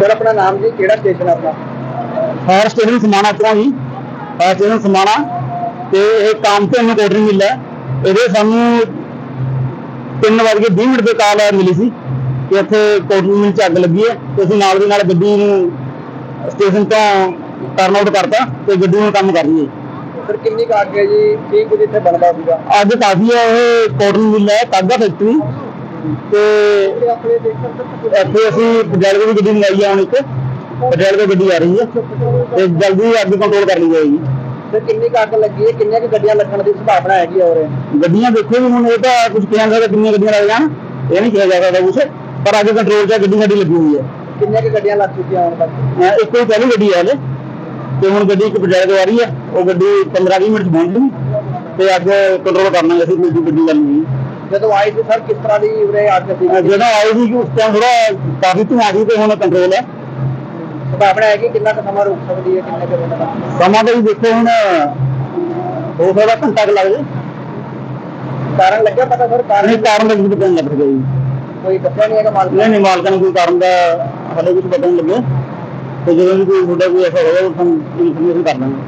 Sir ਆਪਣਾ ਨਾਮ ਜੀ ਕਿਹੜਾ ਸਟੇਸ਼ਨ ਆਪਣਾ? ਫਾਇਰ ਸਟੇਸ਼ਨ ਸਮਾਣਾ ਤੋਂ ਜੀ ਫਾਇਰ ਸਟੇਸ਼ਨ ਸਮਾਣਾ। ਤੇ ਇਹ ਕੰਮ ਤੇ ਨੂੰ ਕੋਟਰੀ ਮਿਲਿਆ। ਇਹਦੇ ਸਾਨੂੰ 3 ਵਜੇ 20 ਮਿੰਟ ਤੇ ਕਾਲ ਮਿਲੀ ਸੀ ਕਿ ਇੱਥੇ ਕੋਟਰੀ ਮਿਲ ਚ ਅੱਗ ਲੱਗੀ ਹੈ। ਤੇ ਅਸੀਂ ਨਾਲ ਦੀ ਨਾਲ ਗੱਡੀ ਨੂੰ ਸਟੇਸ਼ਨ ਤੋਂ ਟਰਨ ਆਊਟ ਕਰਤਾ ਤੇ ਗੱਡੀ ਨੂੰ ਕੰਮ ਕਰ ਰਹੀ ਹੈ ਸਰ ਕਿੰਨੀ ਕੁ ਅੱਗ ਹੈ ਜੀ? ਕੀ ਕੁਝ ਇੱਥੇ ਬਣਦਾ ਸੀਗਾ? ਅੱਜ ਕਾਫੀ ਹੈ ਇਹ ਕੋਟਰੀ ਮਿਲ ਹੈ ਕਾਗਾ ਫੈਕਟਰੀ ਤੇ ਤੇ ਇੱਥੇ ਅਸੀਂ ਪਟਿਆਲੇ ਦੀ ਗੱਡੀ ਮੰਗਾਈ ਹੈ ਹੁਣ ਇੱਕ। ਪਟਿਆਲੇ ਤੋਂ ਗੱਡੀ ਆ ਰਹੀ ਹੈ ਤੇ ਜਲਦੀ ਅੱਗ ਕੰਟਰੋਲ ਕਰ ਲਈ ਜਾਏਗੀ ਸਰ ਕਿੰਨੀ ਕੁ ਅੱਗ ਲੱਗੀ ਹੈ? ਕਿੰਨੀਆਂ ਕੁ ਗੱਡੀਆਂ ਲੱਗਣ ਦੀ ਸੰਭਾਵਨਾ ਹੈਗੀ ਔਰ ਗੱਡੀਆਂ ਦੇਖੋ ਵੀ ਹੁਣ ਇਹ ਤਾਂ ਕੁਝ ਕਿਹਾ ਸਕਦਾ ਕਿੰਨੀਆਂ ਗੱਡੀਆਂ ਲੱਗ ਜਾਣ। ਇਹ ਨਹੀਂ ਕਿਹਾ ਜਾ ਸਕਦਾ ਕੁਛ ਪਰ ਅੱਗੇ ਕੰਟਰੋਲ 'ਚ ਗੱਡੀ ਸਾਡੀ ਲੱਗੀ ਹੋਈ ਹੈ। ਕਿੰਨੀਆਂ ਕੁ ਗੱਡੀਆਂ ਲੱਗ ਚੁੱਕੀਆਂ ਹੁਣ ਤੱਕ? ਇੱਕੋ ਹੀ ਪਹਿਲੀ ਗੱਡੀ ਹੈ ਹਲੇ। ਤੇ ਹੁਣ ਗੱਡੀ ਇੱਕ ਪਟਿਆਲੇ ਤੋਂ ਆ ਰਹੀ ਹੈ। ਉਹ ਗੱਡੀ 15-20 ਮਿੰਟ 'ਚ ਪਹੁੰਚ ਜੂਗੀ। ਤੇ ਅੱਗ ਕੰਟਰੋਲ ਕਰ ਲਾਂਗੇ ਅਸੀਂ ਦੂਜੀ ਗੱਡੀ ਵੱਲ ਨਹੀਂ ਜਦੋਂ ਆਈ ਸੀ ਸਰ ਕਿਸ ਤਰ੍ਹਾਂ ਦੀ ਉਰੇ ਅੱਗ ਸੀ ਜਦੋਂ ਆਏ ਸੀ ਉਸ ਟਾਈਮ ਥੋੜਾ ਕਾਫੀ ਧੂਆਂ ਸੀ ਤੇ ਹੁਣ ਕੰਟਰੋਲ ਹੈ। ਸੰਭਾਵਨਾ ਹੈ ਕਿ ਕਿੰਨਾ ਕੁ ਸਮਾਂ ਰੁਕ ਸਕਦੀ ਹੈ ਕਿੰਨੇ ਕੁ ਮਿੰਟ ਦਾ ਸਮਾਂ ਤਾਂ ਜੀ ਦੇਖੋ ਹੁਣ ਹੋ ਸਕਦਾ ਘੰਟਾ ਕੁ ਲੱਗ ਜਾਏ ਕਾਰਨ ਲੱਗਿਆ ਪਤਾ ਸਰ? ਕਾਰਨ ਨਹੀਂ ਕਾਰਨ ਦਾ ਕੁਝ ਪਤਾ ਨਹੀਂ ਲੱਗ ਰਿਹਾ ਜੀ। ਕੋਈ ਦੱਸਿਆ ਨਹੀਂ ਹੈਗਾ ਮਾਲਕ ਨਹੀਂ ਨਹੀਂ ਮਾਲਕਾਂ ਨੂੰ ਕੋਈ ਕਾਰਨ ਦਾ ਹਲੇ ਕੁਝ ਪਤਾ ਨਹੀਂ ਲੱਗਿਆ। ਤੇ ਜਦੋਂ ਵੀ ਕੋਈ ਤੁਹਾਡਾ ਕੋਈ ਐਸਾ ਹੋਇਆ ਤਾਂ ਤੁਹਾਨੂੰ ਇਨਫੋਰਮੇਸ਼ਨ ਕਰ ਦਾਂਗੇ।